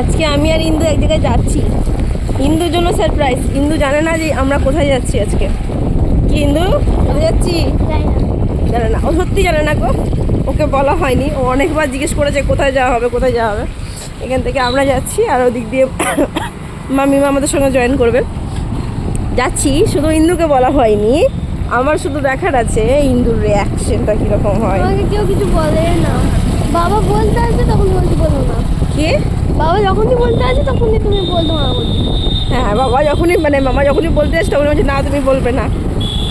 আজকে আমি আর ইন্দু এক জায়গায় যাচ্ছি। ইন্দুর জন্য সারপ্রাইজ ইন্দু জানে না যে আমরা কোথায় যাচ্ছি আজকে। কি ইন্দু? কোথায় যাচ্ছি? জানে না। ও সত্যি জানে না গো। ওকে বলা হয়নি। ও অনেকবার জিজ্ঞেস করেছে কোথায় যাওয়া হবে কোথায় যাওয়া হবে। এখান থেকে আমরা যাচ্ছি আর ওদিক দিয়ে মামিমা আমাদের সঙ্গে জয়েন করবে। যাচ্ছি। শুধু ইন্দুকে বলা হয়নি। আমার শুধু দেখার আছে ইন্দুর রিয়াকশনটা কীরকম হয়। কেউ কিছু বলে না। বাবা বলতে আছে তখন বলতে বলো না। কি? বাবা যখনই বলতে আছে তখনই তুমি বলতে না হ্যাঁ বাবা যখনই মানে মামা যখনই বলতে আসে তখন বলছে না তুমি বলবে না।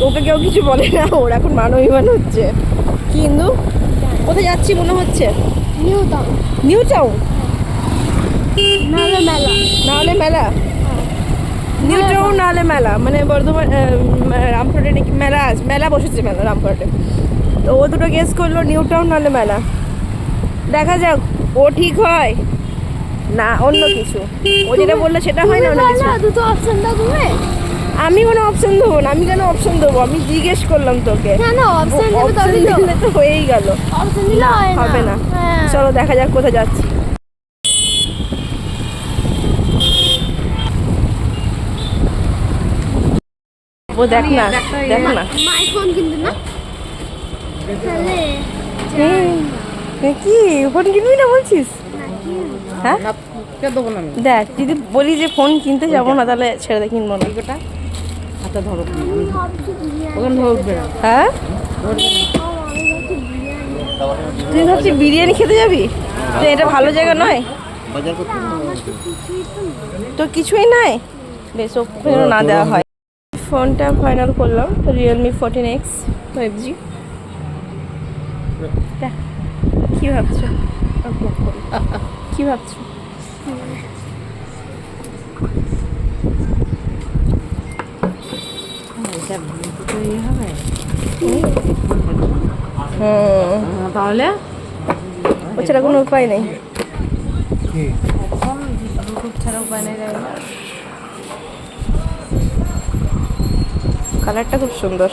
ওকে কেউ কিছু বলে না ওর এখন মান অভিমান হচ্ছে কিন্তু কোথায় যাচ্ছি মনে হচ্ছে? New Town. New Town? নাহলে মেলা। নাহলে মেলা? নিউ টাউন নাহলে মেলা। মানে বর্ধমান রামপুরহাটে নাকি মেলা আছে? মেলা বসেছে মেলা রামপুরহাটে। তো ও দুটো গেস করল নিউ টাউন নাহলে মেলা। দেখা যাক ও ঠিক হয়? না অন্য কিছু। ও যেটা বলল সেটা হয় না অন্য কিছু। দুটো অপশন দাও তুমি। আমি কোনো অপশন দেবো না আমি কেন অপশন দেবো? আমি জিজ্ঞেস করলাম তোকে। অপশন দেবে অপশন তো দিলে তো হয়েই গেল। হয় হবে না। হ্যাঁ। চলো দেখা যাক কোথায় যাচ্ছি। ও দেখ না দেখ না। মাই ফোন কিন্তু না? তাহলে এ, কি ফোন কিনবি না বলছিস? হ্যাঁ? দেবো না দেখ যদি বলি যে ফোন কিনতে যাব না তাহলে ছেড়ে দে কিনবো না। ওটা হাতে ধরো। ওখানে ধরবে হ্যাঁ? তুই ভাবছি বিরিয়ানি খেতে যাবি? তো এটা ভালো জায়গা নয়? তো কিছুই নেই। বেশ ওকে যেন না দেওয়া হয়। ফোনটা ফাইনাল করলাম Realme fourteen X five G কী ভাবছ? কী ভাবছ? তাহলে? ও ছাড়া কোনো উপায় নেই। ব্লুটুথ ছাড়া উপায় নেই রে। কালারটা খুব সুন্দর।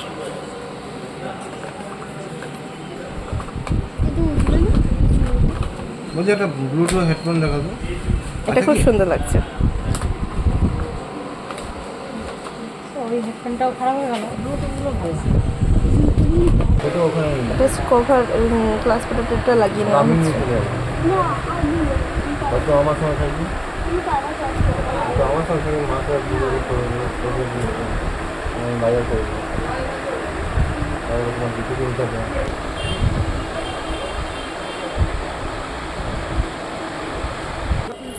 বলছি একটা ব্লুটুথ হেডফোন দেখাবো। এটা খুব সুন্দর লাগছে। ওই হেডফোনটাও খারাপ হয়ে গেল। ওখানে কভার ক্লাস প্রোটেক্টরটা লাগিয়ে নেওয়া হচ্ছে। আমার থাকবি? আমার বাজার তোমার দিকে কিনতে হবে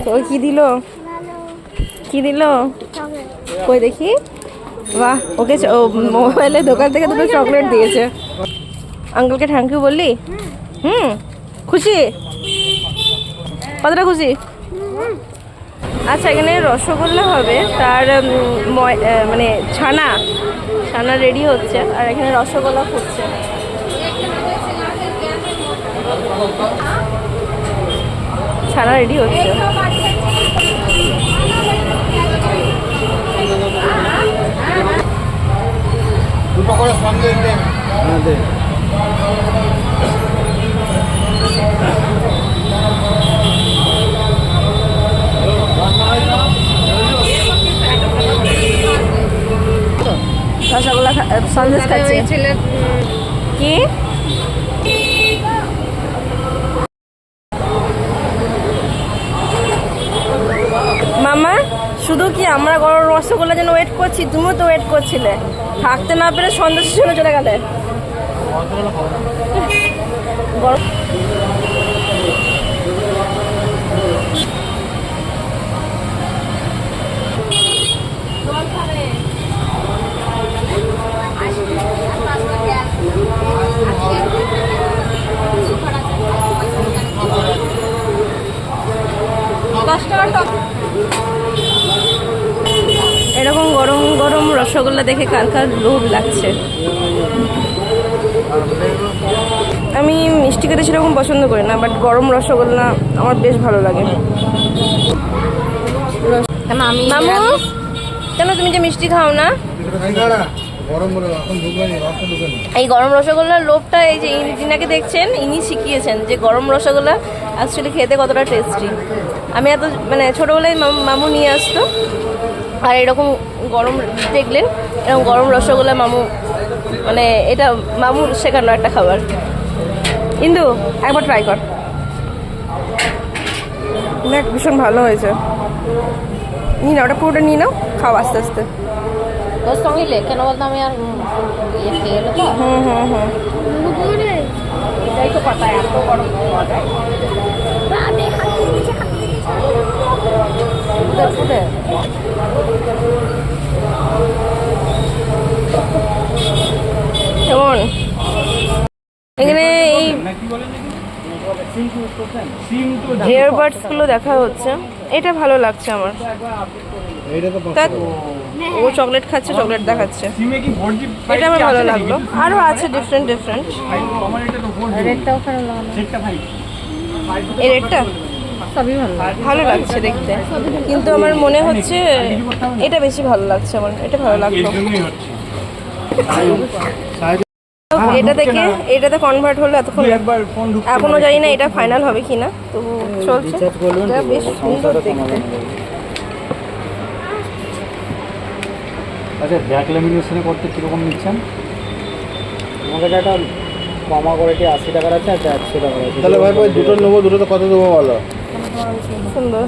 তো কি দিল? কি দিল? কই দেখি? বাহ, ওকে চ- ও মোবাইলে দোকান থেকে দুটো চকলেট দিয়েছে। আঙ্কেলকে থ্যাংক ইউ বললি? হুম, খুশি? কতটা খুশি? আচ্ছা এখানে রসগোল্লা হবে, তার মানে ছানা ছানা রেডি হচ্ছে, আর এখানে রসগোল্লা ফুটছে। ছানা রেডি হচ্ছে। দুটো করে সঙ্গে হ্যাঁ দে। রসগোল্লা সন্দেশ খাচ্ছে। কি মামা শুধু কি আমরা গরম রসগোল্লার জন্য ওয়েট করছি, তুমিও তো ওয়েট করছিলে। থাকতে না পেরে সন্দেশের জন্য চলে গেলে। গরম এরকম গরম গরম রসগোল্লা দেখে কার কার লোভ লাগছে। আমি মিষ্টি খেতে সেরকম পছন্দ করি না বাট গরম রসগোল্লা আমার বেশ ভালো লাগে। আমি মামু? কেন তুমি যে মিষ্টি খাও না? এই গরম রসগোল্লার লোভটা এই যে ইনি যিনাকে দেখছেন ইনি শিখিয়েছেন যে গরম রসগোল্লা অ্যাকচুয়ালি খেতে কতটা টেস্টি আমি এত মানে ছোটোবেলায় মামু নিয়ে আসতো আর এরকম গরম দেখলেন এরকম গরম রসগোল্লা মামু মানে এটা মামু শেখানো একটা খাবার। কিন্তু একবার ট্রাই কর। দেখ ভীষণ ভালো হয়েছে। নিয়ে নাও ওটা পুরোটা নিয়ে নাও খাও আস্তে আস্তে। সঙ্গে লে কেন বলতো আমি আর ইয়ে হুম হুম হুম। এটাই তো কথা এত গরম খাওয়া যায় আমি হাতে দিয়েছি হাতে দিয়েছি ফুটে কেমন এখানে এই এয়ারবাডসগুলো দেখা হচ্ছে। এটা ভালো লাগছে আমার। ও চকলেট খাচ্ছে চকলেট দেখাচ্ছে। এটা আমার ভালো লাগল। আরও আছে ডিফারেন্ট ডিফারেন্ট এই রেটটা ভালো লাগছে দেখতে। কিন্তু আমার মনে হচ্ছে এটা বেশি ভালো লাগছে আমার। এটা ভালো লাগল। এটা থেকে এটাতে কনভার্ট হলো এতক্ষণ। একবার ফোন ঢুক এখনও জানি না এটা ফাইনাল হবে কিনা তো চলছে। এটা বেশ সুন্দর দেখতে। আচ্ছা ব্যাক ল্যামিনেশনে করতে কীরকম নিচ্ছেন? কাছে একটা কমা কোয়ালিটি আশি টাকার আছে একটা একশো টাকার আছে। তাহলে ভাই দুটো নেব দুটো তো কত দেবো বলো? সুন্দর।